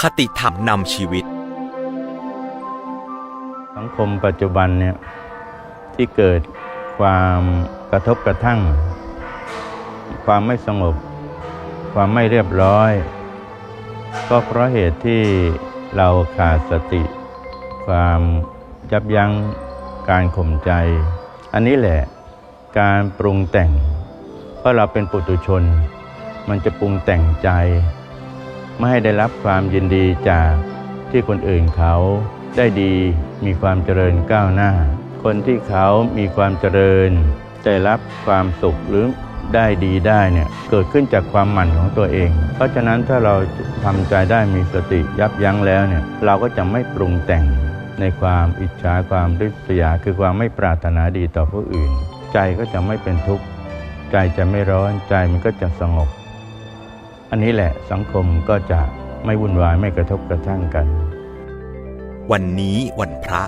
คติธรรมนำชีวิต สังคมปัจจุบันเนี่ยที่เกิดความกระทบกระทั่ง ความไม่สงบ ความไม่เรียบร้อย ก็เพราะเหตุที่เราขาดสติ ความยับยั้งการข่มใจ อันนี้แหละการปรุงแต่ง เพราะเราเป็นปุถุชน มันจะปรุงแต่งใจ ไม่ให้ได้รับความยินดีจากที่คนอื่นเขาได้ดีมีความเจริญก้าวหน้า คนที่เขามีความเจริญได้รับความสุขหรือได้ดีได้เนี่ยเกิดขึ้นจากความหมั่นของตัวเอง เพราะฉะนั้นถ้าเราทำใจได้มีสติยับยั้งแล้วเนี่ยเราก็จะไม่ปรุงแต่งในความอิจฉาความริษยา คือความไม่ปรารถนาดีต่อผู้อื่น ใจก็จะไม่เป็นทุกข์ ใจจะไม่ร้อนใจมันก็จะสงบ อันนี้แหละสังคมก็จะไม่วุ่นวายไม่กระทบกระทั่งกัน วันนี้วันพระ